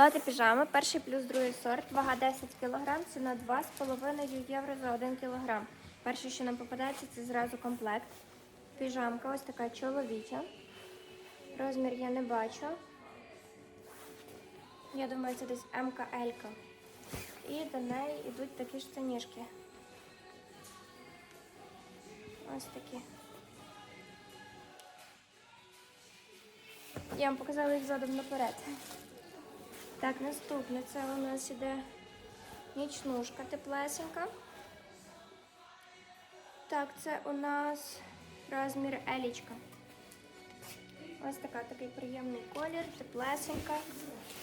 Лати піжами, перший плюс другий сорт, вага 10 кг, ціна 2,5 євро за 1 кг. Перше, що нам попадається, це зразу комплект. Піжамка ось така чоловіча. Розмір я не бачу. Я думаю, це десь МК Л. І до неї йдуть такі ж штанішки. Ось такі. Я вам показала їх задом наперед. Так, наступне це у нас іде нічнушка теплесенька. Так, це у нас розмір елічка. Ось така, такий приємний колір, теплесенька.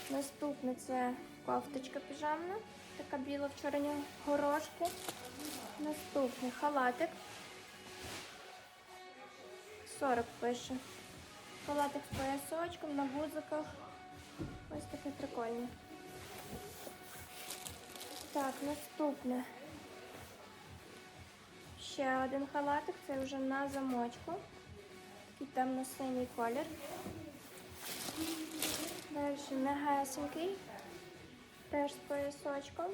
Наступне це кофточка піжамна, така біла в чорні горошки. Наступний халатик. 40 пише. Халатик з поясочком на гудзиках. Ось такий прикольний. Так, наступне. Ще один халатик, це вже на замочку. Такий темно-синій колір. Далі м'ягесенький. Теж з поясочком.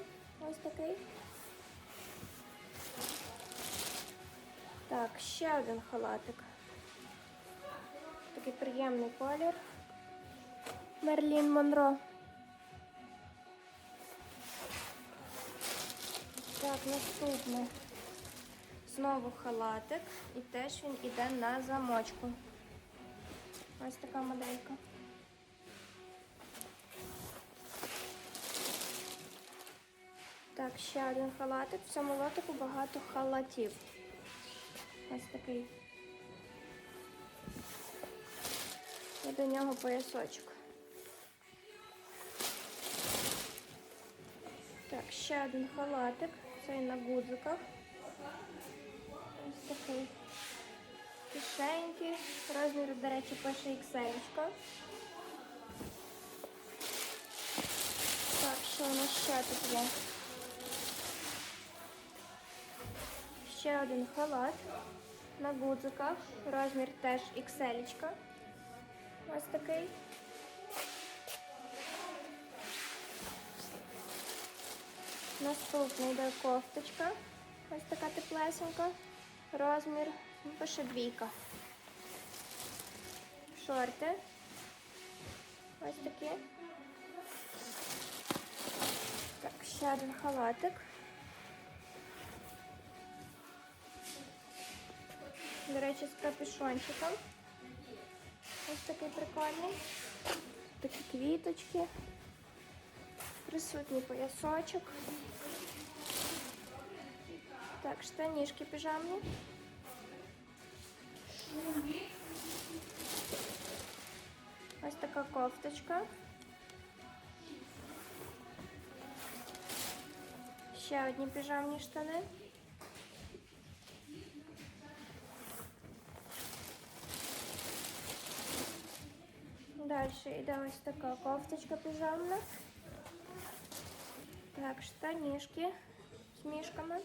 Ось такий. Так, ще один халатик. Такий приємний колір. Мерлін Монро. Так, наступне. Знову халатик. І теж він іде на замочку. Ось така моделька. Так, ще один халатик. В цьому лотику багато халатів. Ось такий. І до нього поясочок. Так, ще один халатик. Цей на гудзиках. Ось такий. Кишеньки. Розмір, до речі, пише XL. Так, що у нас ще тут є? Ще один халат на гудзиках. Розмір теж XL. Ось такий. Наступний йде кофточка. Ось така теплесенька. Розмір, пише двійка. Шорти. Ось такі. Так, ще один халатик. До речі, з капюшончиком. Ось такий прикольний. Такі квіточки. Присутній поясочок. Так, штанішки піжамні. Ось така кофточка. Ще одні піжамні штани. Далі йде ось така кофточка піжамна. Так, штанішки з мішками.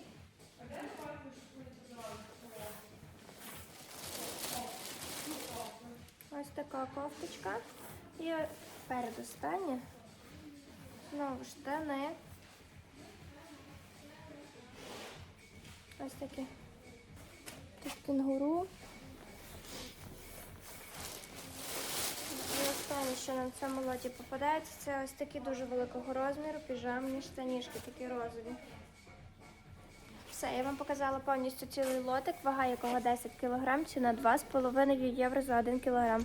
Ось така кофточка. І передостання. Знову штани. Ось такі. Тут кенгуру. І останнє, що на цьому лоті попадається, це ось такі дуже великого розміру піжамні штанішки, такі розові. Все, я вам показала повністю цілий лотик, вага якого 10 кг, ціна 2,5 євро за 1 кг.